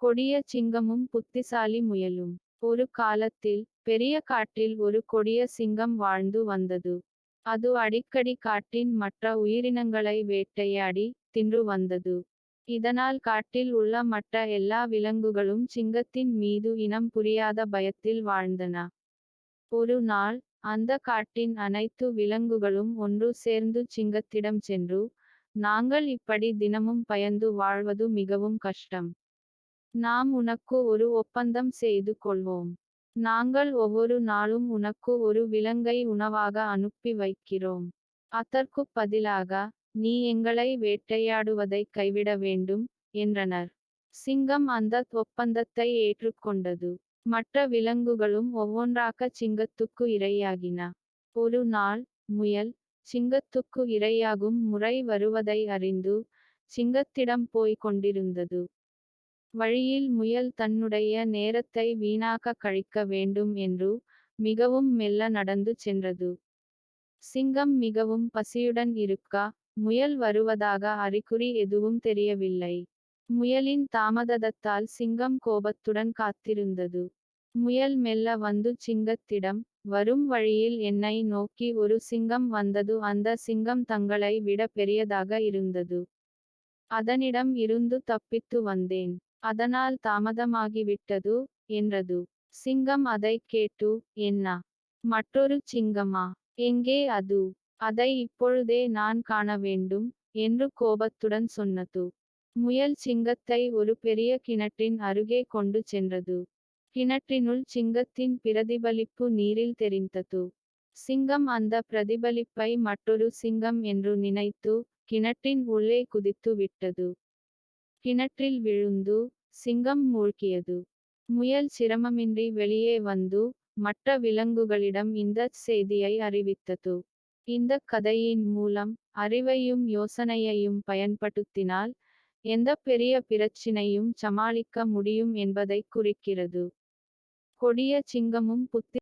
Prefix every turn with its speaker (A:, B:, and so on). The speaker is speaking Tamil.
A: கொடிய சிங்கமும் புத்திசாலி முயலும். ஒரு காலத்தில் பெரிய காட்டில் ஒரு கொடிய சிங்கம் வாழ்ந்து வந்தது. அது அடிக்கடி காட்டின் மற்ற உயிரினங்களை வேட்டையாடி தின்று வந்தது. இதனால் காட்டில் உள்ள மற்ற எல்லா விலங்குகளும் சிங்கத்தின் மீது இனம் புரியாத பயத்தில் வாழ்ந்தன. ஒரு நாள் அந்த காட்டின் அனைத்து விலங்குகளும் ஒன்று சேர்ந்து சிங்கத்திடம் சென்று நாங்கள் இப்படி தினமும் பயந்து வாழ்வது மிகவும் கஷ்டம். நாம் உனக்கு ஒரு ஒப்பந்தம் செய்து கொள்வோம். நாங்கள் ஒவ்வொரு நாளும் உனக்கு ஒரு விலங்கை உணவாக அனுப்பி வைக்கிறோம். அதற்கு பதிலாக நீ எங்களை வேட்டையாடுவதை கைவிட வேண்டும் என்றனர். சிங்கம் அந்த ஒப்பந்தத்தை ஏற்றுக்கொண்டது. மற்ற விலங்குகளும் ஒவ்வொன்றாக சிங்கத்துக்கு இரையாகின. ஒரு நாள் முயல் சிங்கத்துக்கு இரையாகும் முறை வருவதை அறிந்து சிங்கத்திடம் போய் கொண்டிருந்தது. வழியில் முயல் தன்னுடைய நேரத்தை வீணாக கழிக்க வேண்டும் என்று மிகவும் மெல்ல நடந்து சென்றது. சிங்கம் மிகவும் பசியுடன் இருக்க? முயல் வருவதாக அறிகுறி எதுவும் தெரியவில்லை. முயலின் தாமதத்தால் சிங்கம் கோபத்துடன் காத்திருந்தது. முயல் மெல்ல வந்து சிங்கத்திடம் வரும் வழியில் என்னை நோக்கி ஒரு சிங்கம் வந்தது. அந்த சிங்கம் தங்களை விட பெரியதாக இருந்தது. அதனிடம் இருந்து தப்பித்து வந்தேன். அதனால் தாமதமாகிவிட்டது என்றது. சிங்கம் அதை கேட்டு என்ன? மற்றொரு சிங்கமா? எங்கே அது? அதை இப்பொழுதே நான் காண வேண்டும் என்று கோபத்துடன் சொன்னது. முயல் சிங்கத்தை ஒரு பெரிய கிணற்றின் அருகே கொண்டு சென்றது. கிணற்றினுள் சிங்கத்தின் பிரதிபலிப்பு நீரில் தெரிந்தது. சிங்கம் அந்த பிரதிபலிப்பை மற்றொரு சிங்கம் என்று நினைத்து கிணற்றின் உள்ளே குதித்து விட்டது. கிணற்றில் விழுந்து சிங்கம் மூழ்கியது. முயல் சிரமமின்றி வெளியே வந்து மற்ற விலங்குகளிடம் இந்த செய்தியை அறிவித்தது. இந்த கதையின் மூலம் அறிவையும் யோசனையையும் பயன்படுத்தினால் எந்த பெரிய பிரச்சினையும் சமாளிக்க முடியும் என்பதை குறிக்கிறது. கொடிய சிங்கமும் புத்தி